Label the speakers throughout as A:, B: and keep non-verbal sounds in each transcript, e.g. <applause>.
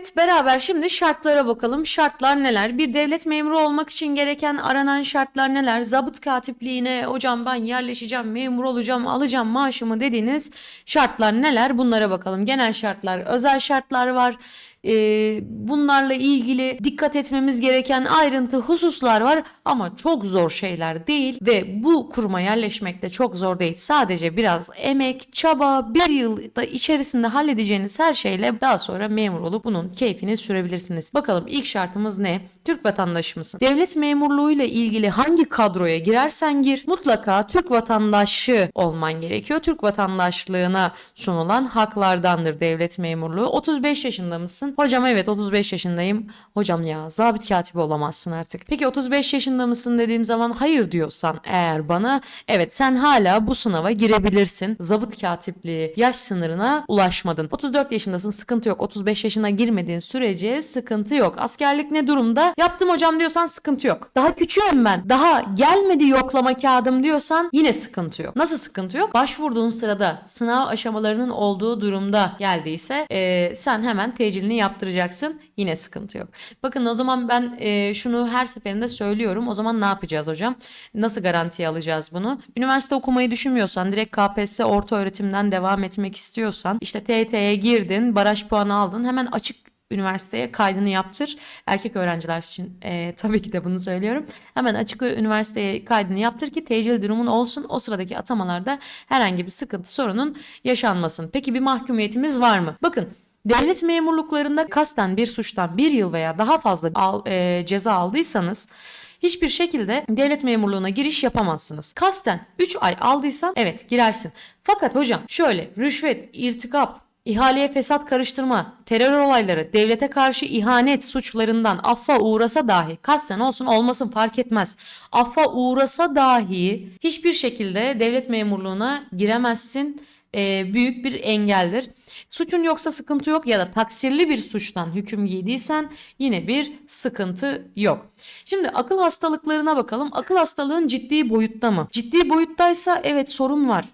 A: Evet beraber şimdi şartlara bakalım. Şartlar neler? Bir devlet memuru olmak için gereken aranan şartlar neler? Zabıt katipliğine hocam ben yerleşeceğim, memur olacağım, alacağım maaşımı dediğiniz şartlar neler? Bunlara bakalım. Genel şartlar, özel şartlar var. Ee, bunlarla ilgili dikkat etmemiz gereken ayrıntı hususlar var ama çok zor şeyler değil ve bu kuruma yerleşmek de çok zor değil. Sadece biraz emek, çaba, bir yılda içerisinde halledeceğiniz her şeyle daha sonra memur olup bunun keyfini sürebilirsiniz. Bakalım ilk şartımız ne? Türk vatandaşı mısın? Devlet memurluğuyla ilgili hangi kadroya girersen gir mutlaka Türk vatandaşı olman gerekiyor. Türk vatandaşlığına sunulan haklardandır devlet memurluğu. 35 yaşında mısın? Hocam evet 35 yaşındayım. Hocam ya zabit katibi olamazsın artık. Peki 35 yaşında mısın dediğim zaman hayır diyorsan eğer bana evet sen hala bu sınava girebilirsin. Zabıt katipliği yaş sınırına ulaşmadın. 34 yaşındasın sıkıntı yok. 35 yaşına girmediğin sürece sıkıntı yok. Askerlik ne durumda? Yaptım hocam diyorsan sıkıntı yok. Daha küçüğüm ben. Daha gelmedi yoklama kağıdım diyorsan yine sıkıntı yok. Nasıl sıkıntı yok? Başvurduğun sırada sınav aşamalarının olduğu durumda geldiyse e, sen hemen tecilini yaptıracaksın. Yine sıkıntı yok. Bakın o zaman ben e, şunu her seferinde söylüyorum. O zaman ne yapacağız hocam? Nasıl garantiye alacağız bunu? Üniversite okumayı düşünmüyorsan, direkt KPSS orta öğretimden devam etmek istiyorsan, işte TYT'ye girdin, baraj puanı aldın, hemen açık üniversiteye kaydını yaptır. Erkek öğrenciler için e, tabii ki de bunu söylüyorum. Hemen açık üniversiteye kaydını yaptır ki tecil durumun olsun. O sıradaki atamalarda herhangi bir sıkıntı sorunun yaşanmasın. Peki bir mahkumiyetimiz var mı? Bakın Devlet memurluklarında kasten bir suçtan bir yıl veya daha fazla al, e, ceza aldıysanız hiçbir şekilde devlet memurluğuna giriş yapamazsınız. Kasten 3 ay aldıysan evet girersin. Fakat hocam şöyle rüşvet, irtikap, İhaleye fesat karıştırma, terör olayları, devlete karşı ihanet suçlarından affa uğrasa dahi, kasten olsun olmasın fark etmez. Affa uğrasa dahi hiçbir şekilde devlet memurluğuna giremezsin. Ee, büyük bir engeldir. Suçun yoksa sıkıntı yok ya da taksirli bir suçtan hüküm giydiysen yine bir sıkıntı yok. Şimdi akıl hastalıklarına bakalım. Akıl hastalığın ciddi boyutta mı? Ciddi boyuttaysa evet sorun var.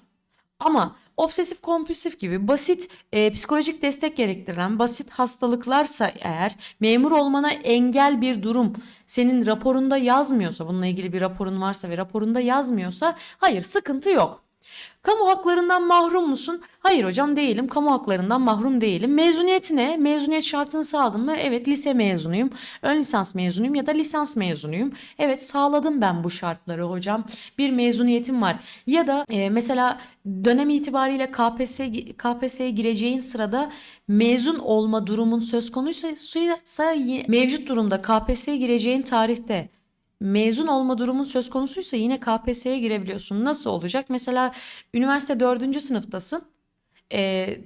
A: Ama obsesif kompulsif gibi basit e, psikolojik destek gerektiren basit hastalıklarsa eğer memur olmana engel bir durum senin raporunda yazmıyorsa bununla ilgili bir raporun varsa ve raporunda yazmıyorsa hayır sıkıntı yok. Kamu haklarından mahrum musun? Hayır hocam değilim. Kamu haklarından mahrum değilim. Mezuniyetine, mezuniyet şartını sağladım mı? Evet lise mezunuyum. Ön lisans mezunuyum ya da lisans mezunuyum. Evet sağladım ben bu şartları hocam. Bir mezuniyetim var. Ya da e, mesela dönem itibariyle KPSS KPSS'ye gireceğin sırada mezun olma durumun söz konuysa mevcut durumda KPSS'ye gireceğin tarihte mezun olma durumun söz konusuysa yine KPSS'ye girebiliyorsun. Nasıl olacak? Mesela üniversite dördüncü sınıftasın. Ee,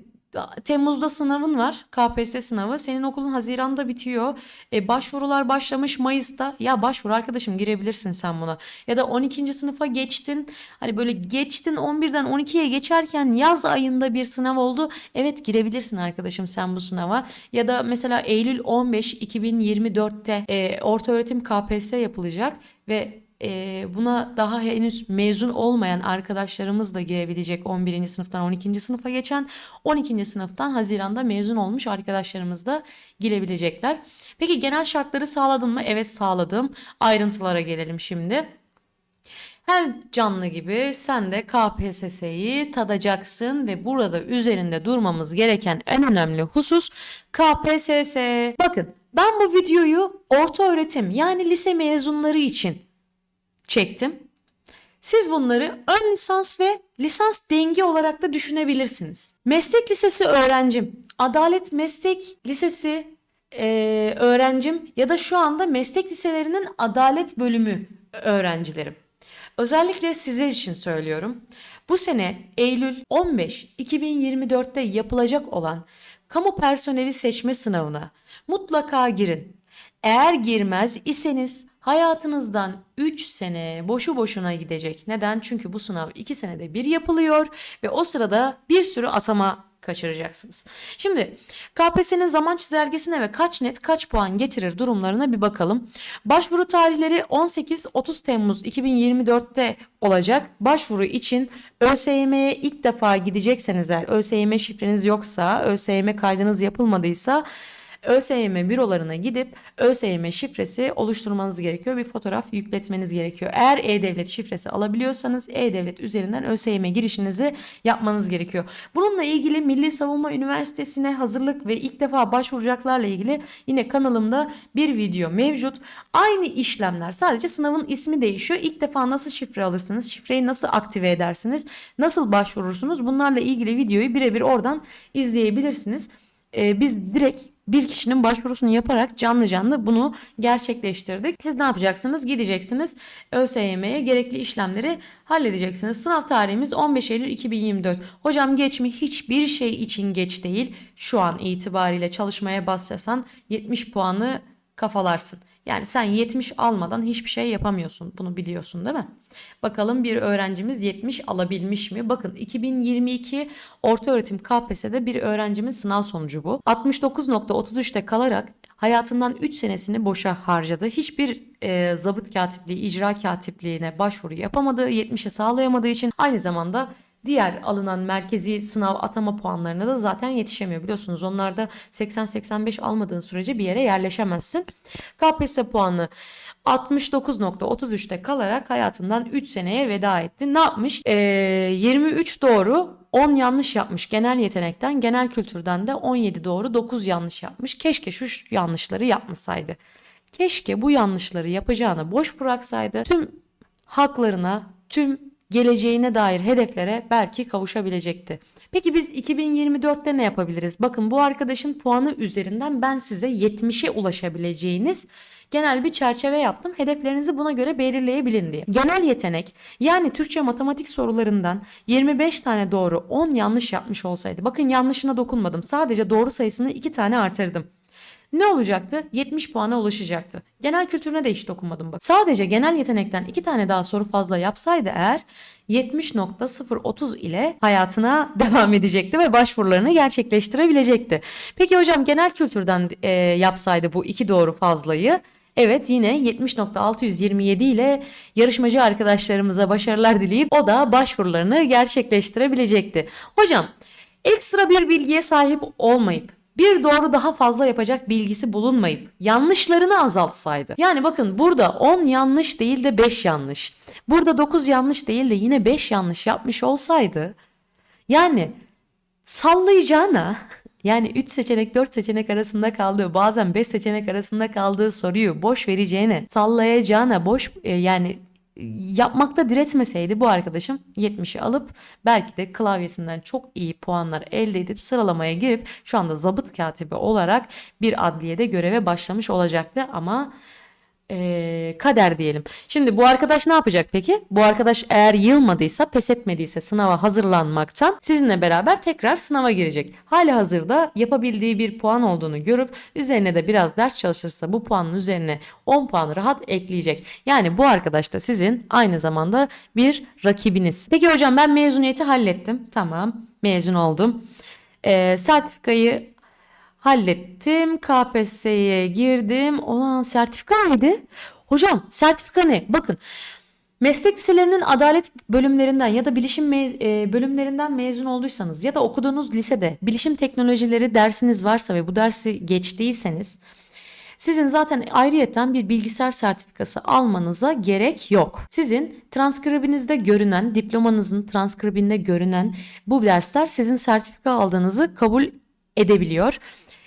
A: Temmuz'da sınavın var. KPSS sınavı. Senin okulun Haziran'da bitiyor. E, başvurular başlamış Mayıs'ta. Ya başvur arkadaşım girebilirsin sen buna. Ya da 12. sınıfa geçtin. Hani böyle geçtin 11'den 12'ye geçerken yaz ayında bir sınav oldu. Evet girebilirsin arkadaşım sen bu sınava. Ya da mesela Eylül 15 2024'te e, orta öğretim KPSS yapılacak ve e, buna daha henüz mezun olmayan arkadaşlarımız da girebilecek 11. sınıftan 12. sınıfa geçen 12. sınıftan Haziran'da mezun olmuş arkadaşlarımız da girebilecekler. Peki genel şartları sağladın mı? Evet sağladım. Ayrıntılara gelelim şimdi. Her canlı gibi sen de KPSS'yi tadacaksın ve burada üzerinde durmamız gereken en önemli husus KPSS. Bakın ben bu videoyu orta öğretim yani lise mezunları için çektim. Siz bunları ön lisans ve lisans dengi olarak da düşünebilirsiniz. Meslek lisesi öğrencim, Adalet Meslek Lisesi e, öğrencim ya da şu anda meslek liselerinin adalet bölümü öğrencilerim. Özellikle sizler için söylüyorum. Bu sene Eylül 15 2024'te yapılacak olan kamu personeli seçme sınavına mutlaka girin. Eğer girmez iseniz hayatınızdan 3 sene boşu boşuna gidecek. Neden? Çünkü bu sınav 2 senede bir yapılıyor ve o sırada bir sürü atama kaçıracaksınız. Şimdi KPSS'nin zaman çizelgesine ve kaç net kaç puan getirir durumlarına bir bakalım. Başvuru tarihleri 18-30 Temmuz 2024'te olacak. Başvuru için ÖSYM'ye ilk defa gidecekseniz eğer ÖSYM şifreniz yoksa, ÖSYM kaydınız yapılmadıysa ÖSYM bürolarına gidip ÖSYM şifresi oluşturmanız gerekiyor. Bir fotoğraf yükletmeniz gerekiyor. Eğer E-Devlet şifresi alabiliyorsanız E-Devlet üzerinden ÖSYM girişinizi yapmanız gerekiyor. Bununla ilgili Milli Savunma Üniversitesi'ne hazırlık ve ilk defa başvuracaklarla ilgili yine kanalımda bir video mevcut. Aynı işlemler sadece sınavın ismi değişiyor. İlk defa nasıl şifre alırsınız? Şifreyi nasıl aktive edersiniz? Nasıl başvurursunuz? Bunlarla ilgili videoyu birebir oradan izleyebilirsiniz. Ee, biz direkt bir kişinin başvurusunu yaparak canlı canlı bunu gerçekleştirdik. Siz ne yapacaksınız? Gideceksiniz ÖSYM'ye gerekli işlemleri halledeceksiniz. Sınav tarihimiz 15 Eylül 2024. Hocam geç mi? Hiçbir şey için geç değil. Şu an itibariyle çalışmaya başlasan 70 puanı kafalarsın. Yani sen 70 almadan hiçbir şey yapamıyorsun. Bunu biliyorsun değil mi? Bakalım bir öğrencimiz 70 alabilmiş mi? Bakın 2022 ortaöğretim KPSS'de bir öğrencimin sınav sonucu bu. 69.33'te kalarak hayatından 3 senesini boşa harcadı. Hiçbir e, zabıt katipliği, icra katipliğine başvuru yapamadığı, 70'e sağlayamadığı için aynı zamanda Diğer alınan merkezi sınav atama puanlarına da zaten yetişemiyor. Biliyorsunuz onlarda 80-85 almadığın sürece bir yere yerleşemezsin. KPSS puanı 69.33'te kalarak hayatından 3 seneye veda etti. Ne yapmış? Ee, 23 doğru 10 yanlış yapmış genel yetenekten, genel kültürden de 17 doğru 9 yanlış yapmış. Keşke şu yanlışları yapmasaydı. Keşke bu yanlışları yapacağını boş bıraksaydı. Tüm haklarına, tüm geleceğine dair hedeflere belki kavuşabilecekti. Peki biz 2024'te ne yapabiliriz? Bakın bu arkadaşın puanı üzerinden ben size 70'e ulaşabileceğiniz genel bir çerçeve yaptım. Hedeflerinizi buna göre belirleyebilin diye. Genel yetenek yani Türkçe matematik sorularından 25 tane doğru 10 yanlış yapmış olsaydı. Bakın yanlışına dokunmadım. Sadece doğru sayısını 2 tane artırdım. Ne olacaktı? 70 puana ulaşacaktı. Genel kültürüne de hiç dokunmadım bak. Sadece genel yetenekten iki tane daha soru fazla yapsaydı eğer 70.030 ile hayatına <laughs> devam edecekti ve başvurularını gerçekleştirebilecekti. Peki hocam genel kültürden e, yapsaydı bu iki doğru fazlayı Evet yine 70.627 ile yarışmacı arkadaşlarımıza başarılar dileyip o da başvurularını gerçekleştirebilecekti. Hocam ekstra bir bilgiye sahip olmayıp bir doğru daha fazla yapacak bilgisi bulunmayıp yanlışlarını azaltsaydı. Yani bakın burada 10 yanlış değil de 5 yanlış. Burada 9 yanlış değil de yine 5 yanlış yapmış olsaydı yani sallayacağına <laughs> yani 3 seçenek 4 seçenek arasında kaldığı bazen 5 seçenek arasında kaldığı soruyu boş vereceğine sallayacağına boş e, yani yapmakta diretmeseydi bu arkadaşım 70'i alıp belki de klavyesinden çok iyi puanlar elde edip sıralamaya girip şu anda zabıt katibi olarak bir adliyede göreve başlamış olacaktı. Ama e, kader diyelim. Şimdi bu arkadaş ne yapacak peki? Bu arkadaş eğer yılmadıysa, pes etmediyse sınava hazırlanmaktan sizinle beraber tekrar sınava girecek. Hali hazırda yapabildiği bir puan olduğunu görüp üzerine de biraz ders çalışırsa bu puanın üzerine 10 puan rahat ekleyecek. Yani bu arkadaş da sizin aynı zamanda bir rakibiniz. Peki hocam ben mezuniyeti hallettim. Tamam mezun oldum. E, sertifikayı Hallettim. KPSS'ye girdim. Olan sertifika mıydı? Hocam sertifika ne? Bakın meslek liselerinin adalet bölümlerinden ya da bilişim e, bölümlerinden mezun olduysanız ya da okuduğunuz lisede bilişim teknolojileri dersiniz varsa ve bu dersi geçtiyseniz sizin zaten ayrıyetten bir bilgisayar sertifikası almanıza gerek yok. Sizin transkribinizde görünen, diplomanızın transkribinde görünen bu dersler sizin sertifika aldığınızı kabul edebiliyor.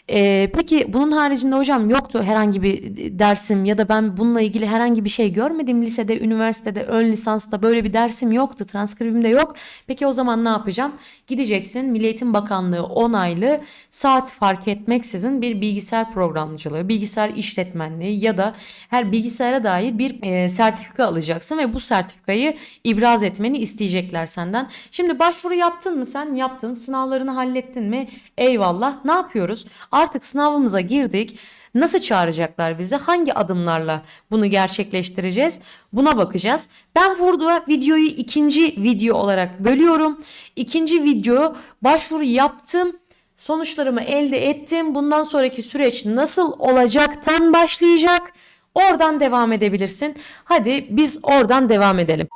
A: Ee, peki bunun haricinde hocam yoktu herhangi bir dersim ya da ben bununla ilgili herhangi bir şey görmedim lisede, üniversitede, ön lisansta böyle bir dersim yoktu, transkribimde yok. Peki o zaman ne yapacağım? Gideceksin Milli Eğitim Bakanlığı onaylı saat fark etmeksizin bir bilgisayar programcılığı, bilgisayar işletmenliği ya da her bilgisayara dair bir e, sertifika alacaksın ve bu sertifikayı ibraz etmeni isteyecekler senden. Şimdi başvuru yaptın mı sen? Yaptın. Sınavlarını hallettin mi? Eyvallah. Ne yapıyoruz? Artık sınavımıza girdik. Nasıl çağıracaklar bizi? Hangi adımlarla bunu gerçekleştireceğiz? Buna bakacağız. Ben burada videoyu ikinci video olarak bölüyorum. İkinci video başvuru yaptım. Sonuçlarımı elde ettim. Bundan sonraki süreç nasıl olacaktan başlayacak. Oradan devam edebilirsin. Hadi biz oradan devam edelim.